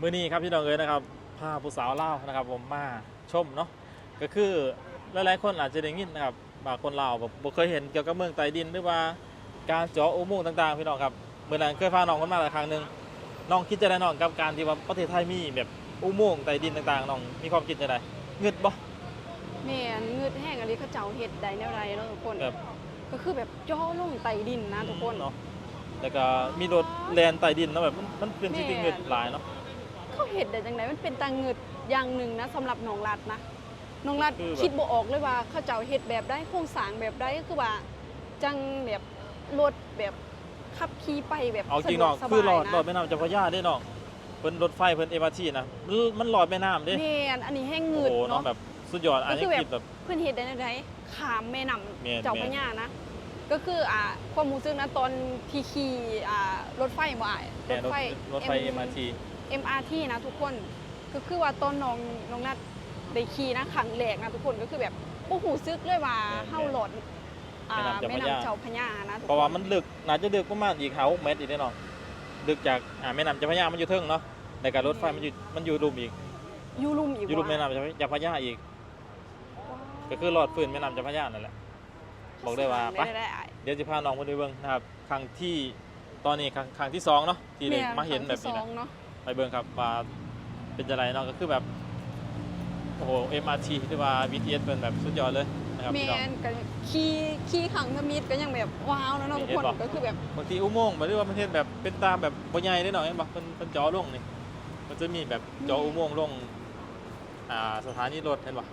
มื้อนี้ครับพี่น้องเอ๋ยนะครับพาผู้สาวเล่าวนะครับ ผมมาชมเนาะก็คือหลายๆคนอาจจะได้ยินนะครับบางคนลาวแบบบ่เคยเห็นเกี่ยวกับเมืองใต้ดินหรือว่าการเจาะอุโมงค์ต่างๆพี่น้องครับเมื่อนั้นเคยพาน้องคนมาหลายครั้งหนึงน้องคิดจะได้น้องกับการที่ว่าประเทศไทยมีแบบอุโมงค์ใต้ดินต่างๆน้องมีความคิดจะได้เงึดบ่แม่นเงืดแห้งอะไรเขาเจ้าเฮ็ดได้แนวใดเนาะทุกคนแบบก็คือแบบจ่อลงใต้ดินนะทุกคนเนาะแล้วก็มีรถแลนใต้ดินเนาะแบบมันมันเป็นสิ่งที่เงึดหลายเนาะ เขาเฮ็ดได้จังไดมันเป็นตาเงืดอย่างหนึ่งนะสำหรับน้องรัดนะน้องรัดคือแบบ คิดบ่ออกเลยว่าเขาเจ้าเฮ็ดแบบได้โครงสร้างแบบใดก็คือว่าจังแบบรถแบบขับขี่ไปแบบเอาจริงสะดวเนาะกสคือบาหลยอดหลอดนะแม่น้ำเจ้าพระยาได้เนาะเพิ่นรถไฟเพิ่นเอ t นะมันมันหลอดแม่น้ำเด้แม่นอันนี้แห้งโอ้เงืดโหเนาะเนาะ แบบสุดยอดอันนี้ก็คือแบบ คิดแบบ เพื่อนเฮ็ดได้แนวใดขามแม่น้แม่นำเจ้าพระยานะ ก็คืออ่าความรู้สึกนะตอนที่ขี่อ่ารถไฟบ่อ้ายแม่รถรถไฟ M- MRT MRT นะทุกคนก็คือว่าตอนน้องน้องนัดได้ขี่นะครั้งแรกนะทุกคนก็คือแบบโอ้โหซึกเลยว่าแม่นเฮาหลอดอ่าแม่แม่น้ำน้ำเจ้าเจ้าพพระระยายานะทุกเพราะว่าคนมันลึกน่าจะลึกประมาณอีก5 6เมตรอีกแน่นอนลึกจากอ่าแม่น้ำเจ้าพระยามันอยู่เทิงเนาะแต่การรถไฟมันอยู่มันอยู่รุมอีกอยูรุมอีกอยู่รุมแม่ว่าน้ำเจ้าพระยาอีก ก็คือหลอดฟืนแม่น้ำเจ้าพระยานั่นแหละบอกได้ว่าไปได้ได้อ้ายเดี๋ยวจะพาน้องไปดูเบิ่งนะครับครั้งที่ตอนนี้ครั้งครั้งที่สองเนาะที่ได้แมาเห็นแบบครั้นี้งที่สนะองเนาะ ไปเบิ่งครับว่าเป็นจะไรเนาะก็คือแบบโอ้โห MRT หรือว่า BTS เป็นแบบสุดยอดเลยนะครับแมพี่น้อง นก็ขี่ขี่ขังทมิดก็ยังแบบว้าวแล้วเนาะทุกคนเห็นปะ ก็คือแบบบางทีอุโมงค์หรือว่าประเทศแบบเป็นตามแบบบ่ใหญ่ได้หน่อยเห็นบ่เป็นเป็นจอลงนี่มันจะมีแบบจออุโมงค์ลงอ่าสถานีรถเห็นบ่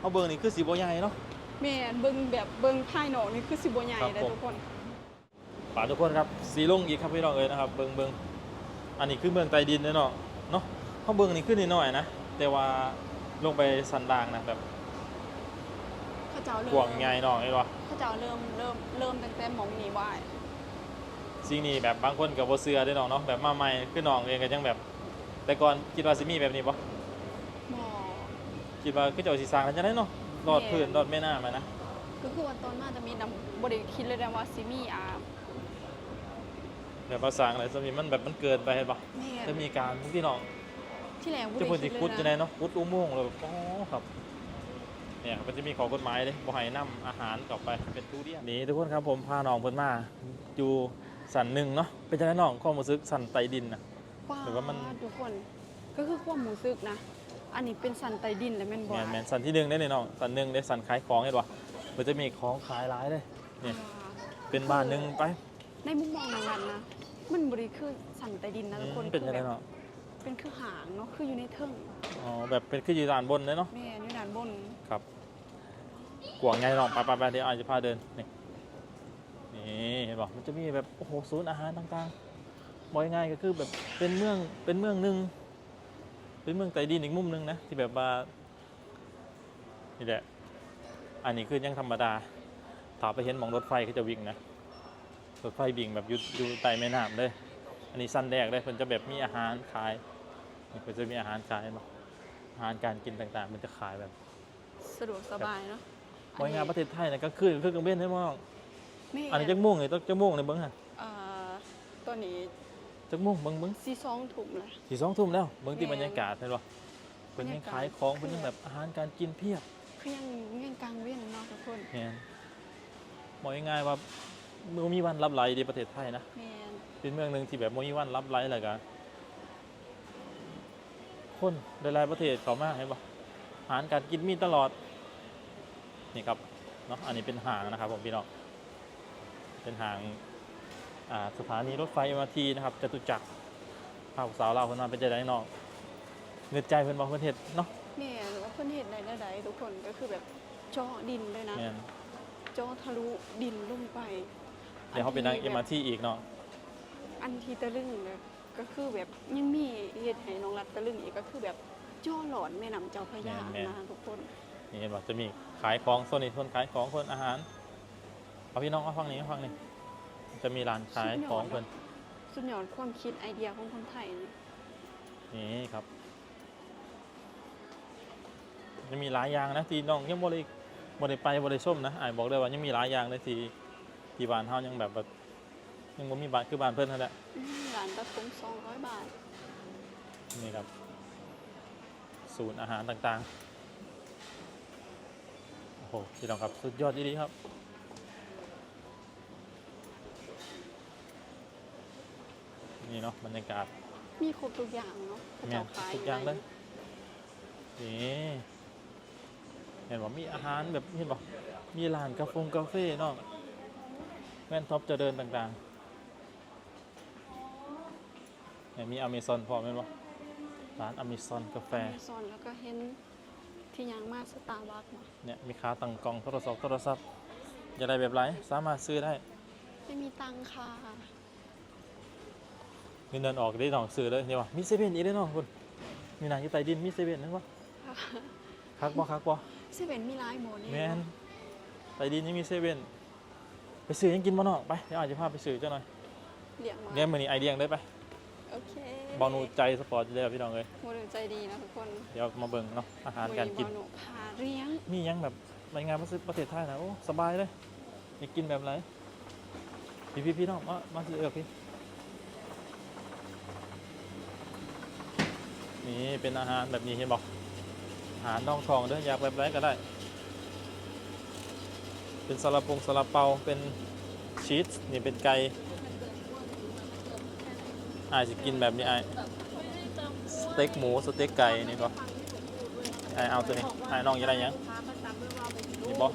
เอาเบิ่งนี่คือสีบ่ใหญ่เนาะ แม่นเบิ่งแบบเบิ่งภายนอกนี่คือสิบ่ใหญ่ครับเลยผม ทุกคน ฝากทุกคนครับสีลงอีกครับพี่น้องเอ้ยนะครับเบิ่งเบิ่ง อันนี้คือเมืองใต้ดินเนาะเนาะเฮาเบิ่งนี่ขึ้นนิดหน่อยนะ แต่ว่าลงไปสันดางนะแบบเขาเจ้าเริ่มกว้างใหญ่เนาะเห็นบ่เขาเจ้าเริ่มเริ่มเริ่มตั้งแต่หมองนี้ว่าสิ่งนี้แบบบางคนกับบ่เชื่อได้น้องเนาะแบบมาใหม่คือน้องเองก็ยังแบบ แต่ก่อนคิดว่าสิมีแบบนี้บ่หมอคิดว่าคือเจ้าสิสร้างกันจังได๋เนาะรอดแม่พื้นรอดแม่น้ำอะนะ ก็คือว่าตอนมาจะมีน้ำบริคิดเลยนะว่าซิมีอา แบบว่าสร้างอะไรซะนี่มันแบบมันเกินไปเห็นบ่แม่จะมีการพี่น้องที่แหลงบ่จะได้พูดคิสิดเลยขุดจังได๋นะเนาะขุดอุโมงค์แล้วแบบอ๋อครับเนี่ยมันจะมีข้อกฎหมายเด้บ่ให้นํอาหารกลับไปเป็นทุเรียนนี่ทุกคนครับผมพาน้องเพิ่นมาอยู่สันหนึ่งเนาะเป็นจังได๋น้องความรู้สึกสันใต้ดินน่ะว้าหรือว่ามันทุกคนก็คือความหมูซึกนะ อันนี้เป็นสันใต้ดินแล้วแม่นบ่แม่นแม่นสันที่หนึ่งได้เนี่ยน้องสันหนึ่งได้สันขายของเห็นบ่มันจะมีของขายหลายเลยเนี่ยเป็นบ้านหนึงไปในมุมมองนางรันนะ มันบริคือสันใต้ดินนะทุกคนอืมเป็นจังได๋คือแบบเนาะเป็นคือหางเนาะคืออยู่ในเทิงอ๋อแบบเป็นขึ้นอยู่ด้านบนเลยเนาะแม่อยู่ด้านบนครับกวางไงน้องไปไปไปเดี๋ยวอาจจะพาเดินนี่นี่เห็นบอกมันจะมีแบบโอ้โหศูนย์อาหารต่างๆบอกง่ายๆก็คือแบบเป็นเมืองเป็นเมืองหนึ่งเป็นเมืองใต้ดินอีกมุมหนึงนะที่แบบว่านี่แหละอันนี้คือยังธรรมดาถ้าไปเห็นหมองรถไฟก็จะวิ่งนะ รถไฟวิ่งแบบอยู่อยู่ใต้แม่น้ำเลย อันนี้สั้นแรกเลยเพิ่นจะแบบมีอาหารขายนี่เพิ่นจะมีอาหารขายเห็นบ่อาหารการกินต่างๆ มันจะขายแบบสะดวกสบายเนาะบริงานประเทศไทยนะก็คือคือกลางเว้นได้มั้งแม่อันนี้จักม่วงเลยต้องจักม่วงเลยเบิ้งฮะเอ่อตัวนี้จักม่วงเบิ้งเบิ้งซีซองถุงเลยสี่สองทุ่มแล้วเบิ้งที่แม่บรรยากาศเห็นป่ะเพิ่นบรรยัยางกาศขายของเพิ่นยังแบบอาหารการกินเพียบคือยังยังกลางเว้นเนาะทุกคนแม่นบอกง่ายๆว่า บ่มีวันรับไหลในประเทศไทยนะแม่นเป็นเมืองหนึงที่แบบบ่มีวันรับไหลเลยกันคนหลายๆประเทศเข้ามาเห็นป่ะอาหารการกินมีตลอด นี่ครับเนาะอันนี้เป็นห้างนะครับผมพี่น้องเป็นห้างอ่าสถานีรถไฟ MRT นะครับจตุจักรภาพสาวเราวคนนั้นเป็นใจได้น้องเงินใจเพิ่นบอกเพิ่นเฮ็ดเนาะแม่หรือว่าเพิ่นเห็นได้แนวใดทุกคนก็คือแบบเจาะดินเลยนะ แม่น เจาะทะลุดินลงไป เดี๋ยวเขาไปนั่งที่แบบ MRT อีกเนาะอันที่ตะลึงเลยก็คือแบบยังมีเฮ็ดให้น้องรัดตะลึงอีกก็คือแบบเจ่อหลอนแม่น้ำเจ้าพระยานะทุกคนนี่เห็นบอกจะมีขายของโซนนี้โซนขายของโซนอาหารเอาพี่น้องเอาฟังนี้เอาฟังนี้จะมีร้านขายของเพิ่นสุดยอดความคิดไอเดียของคนไทยนะนี่ครับ จะมีหลายอย่างนะที่น้องยังบ่ได้บ่ได้ไปบ่ได้ชมนะอ้ายบอกเลยว่ายังมีหลายอย่างเลยที่ ที่บ้านเฮายังแบบแบบยังบ่มีบ้านคือบ้านเพิ่นนั่นแหละอื้อร้านตัดผม200บาท นี่ครับ ศูนย์อาหารต่างๆ โอ้โหพี่น้องครับสุดยอดดีครับ นี่เนาะบรรยากาศ มีครบทุกอย่างเนาะเขาแม่เจ้านขายทุกอย่างเลยนี่เห็นว่ามีอาหารแบบเห็นบอกมีร้านกาแฟกาแฟเนาะ แม่นท็อปเจะเดินต่างๆเนี่ยมีอเมซอนพอแม่นบ่ร้านอเมซอนกาแฟอเมซอนแล้วก็เห็นที่ยังมาสตาร์บัคมาเนี่ยมีค้าตั้งกล่องโทรศัพท์โทรศัพท์จะได้แบบไรสามารถซื้อได้ไม่มีตังค่ะเงินเดือนออกได้หนองซื้อเลยนี่วะมีเซเว่นอีกได้หนองคุณมีหนังอยู่ใต้ดินมีเซเว่นนั่นวะคักบ่คักบ่เซเว่นมีหลายโมนี่แมนใต้ดินยังมีเซเว่น ไปซื้อยังกินบ่เนาะไปเดี๋ยวอาจจะพาไปซื้อเจ้าหน่อยเรียกมาเนี่ยมือนี้ไอเดียงได้ไปโอเคบอนูใจสปอร์ตจะได้พี่น้องเลยโมเดลใจดีนะทุกคนเดี๋ยวมาเบิ่งเนาะอาหารการกินบอนูพาเลี้ยงมียังแบบรายงานมาซื้อประเทศไทยนะโอ้สบายเลยอยากกินแบบไหนพี่พี่พี่น้องมามาซื้อเออพี่นี่เป็นอาหารแบบนี้เห็นบอกอาหารน่องทองเด้ออยากแบบไหนก็ได้ เป็นซาลาปงซาลาเปาเป็นชีสนี่เป็นไก่อายจะกินแบบนี้อายสเต็กหมูสเต็กไก่นี่ก็อายเอาตัวนี้อายน้องอยังไงยังนี่บอ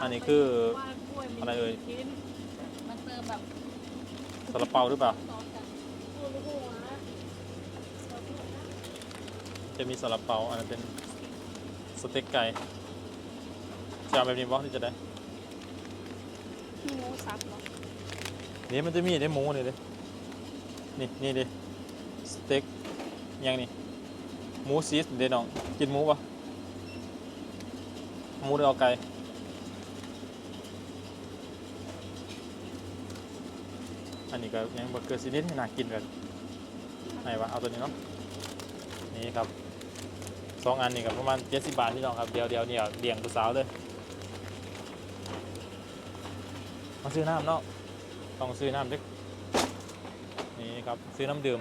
อันนี้คืออะไรเอ่ยชิ้นมันเติมแบบซาลาเปาหรือเปล่าซอสกันพูดรู้ว่า จะมีซาลาเปาอันนั้นเป็นสเต็กไก่ จะเอาแบบนี้บอที่จะได้ มีหมูสับเหรอนี่มันจะมีได้หมูนี่เลยนี่นี่ดิสเต็กยังนี่หมูซีสเดน้อง กินหมูปะหมูหรือเอาไก่อันนี้ก็ยังเบอร์เกอร์ซีดินน่ากินกันไหนวะเอาตัวนี้เนาะนี่ครับสองอันนี่กับประมาณ70บาทพี่น้องครับเดียวเดียวเนี่ยเลี้ยงผู้สาวเลย มาซื้อน้ำเนาะต้องซื้อน้ำด้วยนี่ครับซื้อน้ำดื่ม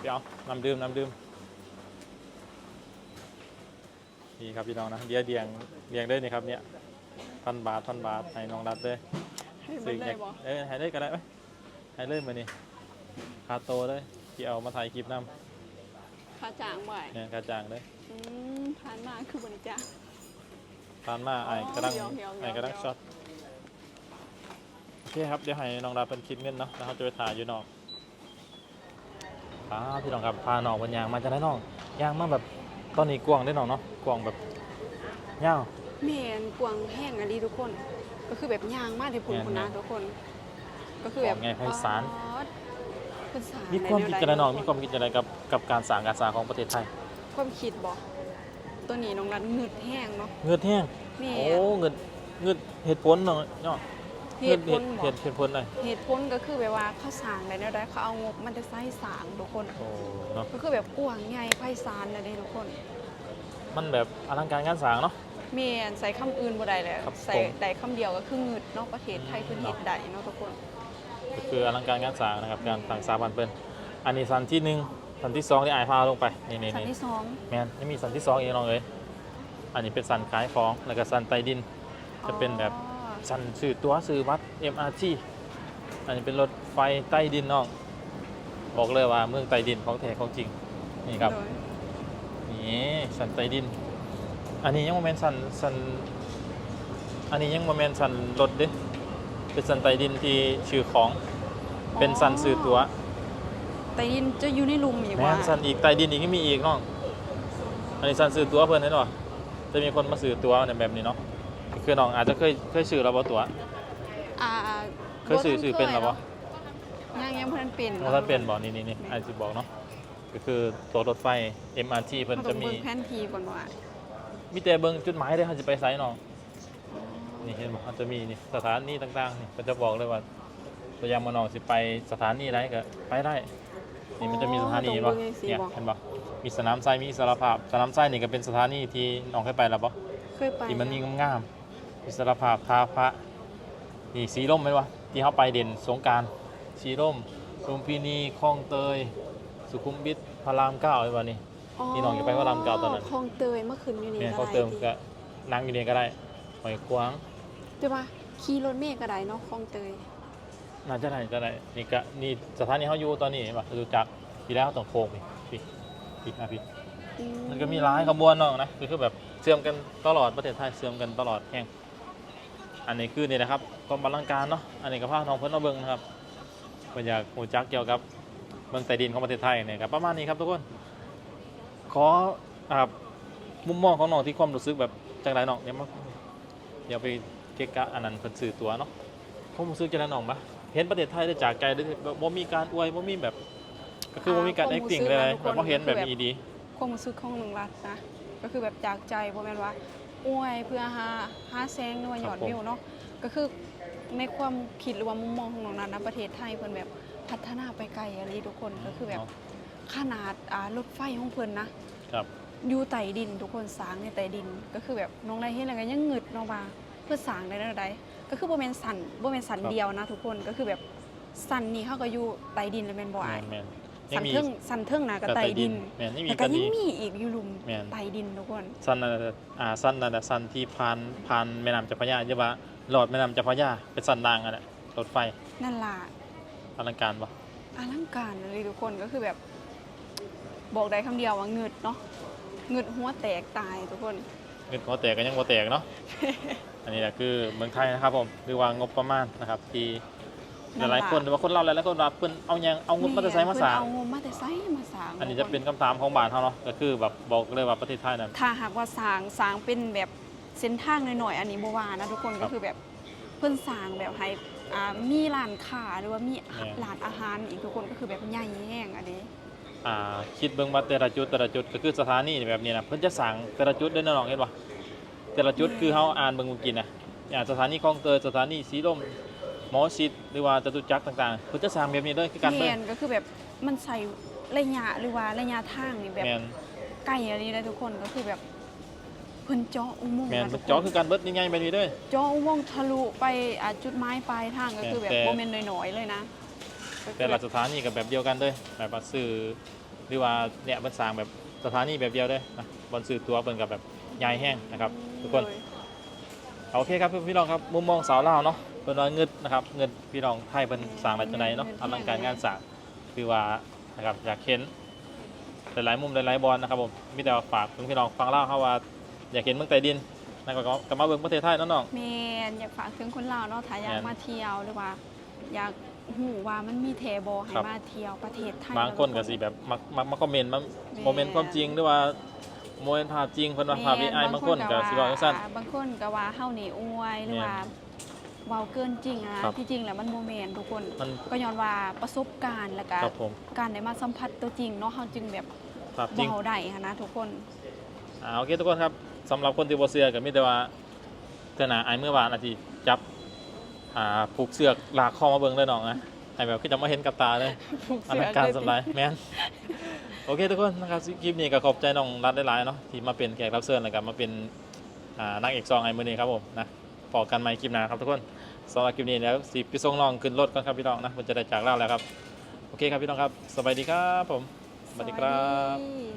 เดี๋ยวน้ำดื่มน้ำดื่มนี่ครับพี่น้องนะเดียวเดียงเดียงได้นี่ครับเนี่ยพันบาทพันบาทให้น้องรัดเลยให้มัซื้อนอได้ยากบ่เออให้เลยก็ได้ไหมให้เลยมือนี่คาโตเลยที่เอามาถ่ายคลิปน้ค่าจ้างบ่อยำเนี่ยกระจางเลยอืมผ่านมาคือบริจาคทานมาไอ้กระดังเดี๋ยวเดี๋ยวไอ้กระดังเดี๋ยวช็อตโอเคครับ เดี๋ยวให้น้องรัดเป็นคลิปเงินเนาะแล้วเขาจะไปถ่ายอยู่นอกป้าพี่น้องครับพาน้องบนยางมาจะได้น้องยางมาแบบตอนนี้กวางได้น้องเนาะกวางแบบยาวแม่นกวางแห้งอันนี้ทุกคน ก็คือแบบย่างมากที่พุ่นแม่นคุณนะแม่นทุกคน ก็คือแบบกวางไงไพศาลอ๋อเป็นสารมีความคิดจะได้น้องทุมีกความคิดจะได้กับกับการสร้างการสร้างของประเทศไทย ความคิดบ่ตัวนี้น้องรันเงืดแห้งเนาะเงินแห้งแม่โอ้เงินเงินเหตุผลเนาะ เนาะเหตุผลเหบ่ตุเหตุผลอะไรเหตุผลก็คือแบบว่าเขาสร้างได้แนวใดเขาเอางบมันจะใส่สร้างทุกคนโอ้เนาะก็คือแบบกว้างใหญ่ไพศาลนะเด้ทุกคน มันแบบอลังการงานสร้างเนาะแม่นใส่คำอื่นบ่ได้เลยครับใส่ผมได้คำเดียวก็คือเงืดเนาะประเทศไทยเพิ่นเฮ็ดได้เนาะทุกคนก็คืออลังการงานสร้างนะครับการต่างสถาบันเปิ้นอันนี้สันที่หนึ่งสันที่สองที่อายพาลงไปนี่นี่สันนี่ที่สองแมนยังมีสันที่สองเองน้องเอ้ยอันนี้เป็นสันขายของแล้วก็สันใต้ดิน จะเป็นแบบอ๋อ สั่นสื่อตัวสื่อวัด MRT อันนี้เป็นรถไฟใต้ดินน้อง บอกเลยว่าเมืองใต้ดินของแท้ของจริง นี่ครับโดยนี่สันใต้ดิน อันนี้ยังโมเมนสันสัน อันนี้ยังโมเมนสันรถเด้เป็นสันใต้ดินที่ชื่อของ เป็นสันสื่อตัวใต้ดินจะอยู่ในหลุมอีกแม่ว่านสันอีกใต้ดินอีกก็มีอีกน้อง อันนี้สันสื่อตัวเพิ่นเห็นป่ะจะมีคนมาสื่อตัวในแบบนี้เนาะ คือน้องอาจจะเคยเคยสื่อเราบ่ตัว อ่าเคยสื่อสื่อเป็นหรอบ่ยังยังเพิ่นเป็นว่าท่านเป็นบอกนี่นี่นี่ไอซีบอกเนาะก็คือตัวรถไฟ MRT เพิ่นเขาต้จะองมีเบิ่งแผนที่ก่อนว่ามีแต่เบิ่งจุดหมายได้เขาจะไปไซน์น้องนี่เห็นบอกมันจะมีนี่สถานีต่างๆนี่ก็จะบอกเลยว่าตัวอย่างมาน้องสิไปสถานีไหนก็ไปได้นี่มันจะมีสถานีบ่ป่ะเนี่ยเห็นป่ะมีสนามไซมีอิสรภาพ สนามไซนี่ก็เป็นสถานีที่น้องเคยไปแล้วป่ะเคยไปที่มันมีงามๆ อิสรภาพทาพระนี่สีร่มไหมวะที่เขาไปเด่นสงกรารสีร่มลุมพินีคลองเตย สุขุมวิทพระรามเก้าไอ้วันนี้ พี่น้องอย่าไปว่าลำเก่าตอนนั้น คลองเตยเมื่อคืนอยู่นี่เนี่ยก็เขาได้เติมติก็นั่งอยู่นี่ก็ได้หอยกวางแต่ว่าขี่รถเมล์ก็ได้เนาะคลองเตย น่าจะได้จะได้นี่ก็นี่สถานีเขาอยู่ตอนนี้เห็นป่ะดูจักรทีแล้วต้องโค้งพี่พี่พี่อะพี่อืมันก็มีหลายขบวนเนาะนะคือคือแบบเสื่อมกันตลอดประเทศไทยเสื่อมกันตลอดแห่ง อันนี้คือนี่นะครับความบาลังการเนาะอันนี้ก็พาน้องเพิ่นมาเบิ่งนะครับเพิ่นอยากหูจักเกี่ยวกับเมืองใต้ดินของประเทศไทยเนี่ยครับประมาณนี้ครับทุกคนขออ่ามุมมองของน้องที่ความรู้สึกแบบจังไรน้องเดี๋ยวมาเดี๋ยวไปเกะกะอันนั้นเพิ่นสื่อตัวเนาะความรู้สึกจังไรน้องปะเห็นประเทศไทยได้จากใจหรือแบบบ่มีการอวยบ่มีแบบ ก็คือบ่มีการ acting เลยแบบบ่เห็นแบบนี้ดีความรู้สึกของหนึ่งรัฐนะก็คือแบบจากใจบ่แม่นว่า อวยเพื่อหาหาแซงหรือว่าคยรัอบดผมวิวเนาะก็คือในความคิดหรือว่ามุมมองของน้องนัทนะประเทศไทยเพิ่นแบบพัฒนาไปไกลอะไรทุกคนก็คือแบบเนาะขนาดอ่ารถไฟของเพิ่นนะครับอยู่ใต้ดินทุกคนสร้างในใต้ดินก็คือแบบน้องไรเห็นแล้วก็ยังงึดเนาะว่าเพื่อสร้างได้แนวใดก็คือบ่แม่นสันบ่แม่นสันครับเดียวนะ ทุกคนก็คือแบบสันนี่เขาก็อยู่ใต้ดินเลยแม่นบ่อ้ายแม่นๆยั สังนมีเทิงสันเทิงนะก็ใต้ดินแม่นยังมีแต่กัก็นยัดี งมีอีกอยู่หลุมแม่นใต้ดินทุกคนสั้นนั่นน่ะอ่าสั้นนั่นน่ะสั้นที่ผ่านผ่านแม่น้ำเจ้าพระยาใช่ปะหลอดแม่น้ำเจ้าพระยาเป็นสั้นรางอะแหละรถไฟนั่นล่ะอลังการปะอลังการเลยทุกคนก็คือแบบ บอกได้คำเดียวว่าเงืดเนาะเงืดหัวแตกตายทุกคน เงินหัวแตกก็ยังหัวแตกเนาะ อันนี้แหละคือเมืองไทยนะครับผมหรือว่างบประมาณนะครับที่ หนั่นล่ะลายๆคนหรือว่าคนเราหลายๆคนรับเพิ่นเอายังเอางบมาแต่ไซมาสร้างเพิ่นเอางบมาแต่ไซมาสร้างอันนี้จะเป็นคำถามของบ้านเขาเนาะก็คือแบบบอกเลยว่าประเทศไทยนั้นถ้าหากว่าสร้างสร้างเป็นแบบเส้นทางหน่อยๆอันนี้บ่ว่านะทุกคนครัก็บคือแบบเพิ่นสร้างแบบให้อ่ามีร้านค้าหรือว่ามีแม่ร้านอาหารอีกทุกคนก็คือแบบใหญ่แห้งอันนี้อ่าคิดเบิ่งว่าแต่ละจุดแต่ละจุดก็คือสถานีแบบนี้นะเพิ่นจะสั่งแต่ละจุดได้แน่นอนเห็นปะแต่ละจุดคือเฮาอ่านเบิ่งเมื่อกี้นะอย่างสถานีคลองเตยสถานีสีลม หมอชิดหรือว่าจตุจักรต่างๆเพิ่นจะสั่งแบบนี้เลยคือกันเลแมยนก็คือแบบมันใส่ระยะหรือว่าระยะทางนี่แบบแม่นใกล้อะไรเลยทุกคนก็คือแบบเพิ่นเจาะอุโมงค์แม่นนะทุกจอคนคือการเบิดง่ายๆแบบนี้เด้อ เจาะอุโมงค์ทะลุไปอะจุดหมายปลายทางก็คือแบบแต่ โมเมนต์น้อยๆเลยนะก็คือแต่ละสถานีกับแบบเดียวกันเลยแบบว่าซื้อหรือว่าเนี่ยมันสร้างแบบสถานีแบบเดียวเลยนะบนซื้อตัวเบิ่งกับแบบใหญ่แห้งนะครับ ทุกคน โดย โอเคครับพี่น้องครับมุมมองสาวลาวเนาะ เป็นว่าเงินนะครับเงินพี่น้องไทยเป็นสร้างอะไรจังไดเนาะอลังการงานสร้างคือว่านะครับอยากเห็นหลายๆมุมหลายๆบอลนะครับผมมีแต่ว่าฝากถึงพี่น้องฟังเล่าวเขาว่าอยากเห็นเมืองใต้ดินนะก็ก็มาเบิ่งประเทศไทยเนาะน้องแมนอยากฝากถึงคนลาวเนาะถ้าอยากแม่นมาเที่ยวหรือว่า อยากหูว่ามันมีเทโบให้ครับมาเที่ยวประเทศไทยบางคนก็เะสิแบบมักมักมาคอมเมนต์มาแม่นโมเมนต์ความจริงหรือว่าโมเมนต์ภาพจริงเพิ่นว่าภาพ AI บางคนก็สิว่าจังซั่นบางคนก็ว่าเฮานี่อวยหรือแม่นว่า เว้าเกินจริงนะครับที่จริงแล้วมันบ่แม่นทุกคนมันก็ย้อนว่าประสบการณ์แล้วก็ครับผม การได้มาสัมผัสตัวจริงเนาะเฮาจึงแบบภาพจริง เว้าได้หั้นนะทุกคน อ่าโอเคทุกคนครับสำหรับคนที่บ่เชื่อก็มีแต่ว่าเทื่อหน้าอายเมื่อวานอาจสิจับอ่าผูกเสือกลากคอมาเบิ่งเลยน้องนะให้แบบคือจะมาเห็นกับตาเลยอลังการสำหรับแมนโอเคทุกคนนะครับคลิปนี้ก็ขอบใจน้องรัดได้หลายๆเนาะที่มาเป็นแขกรับเชิญแล้วก็มาเป็นอ่านางเอกซองไอ้มือนี้ครับผมนะพอกันใหม่คลิปหน้าครับทุกคน สำหรับคลิปนี้แล้วสิพี่ส่งน้องขึ้นรถก่อนครับพี่น้องนะมันจะได้จากเล่าแล้วครับ โอเคครับพี่น้องครับ สบายดีครับผม สวัสดีครับ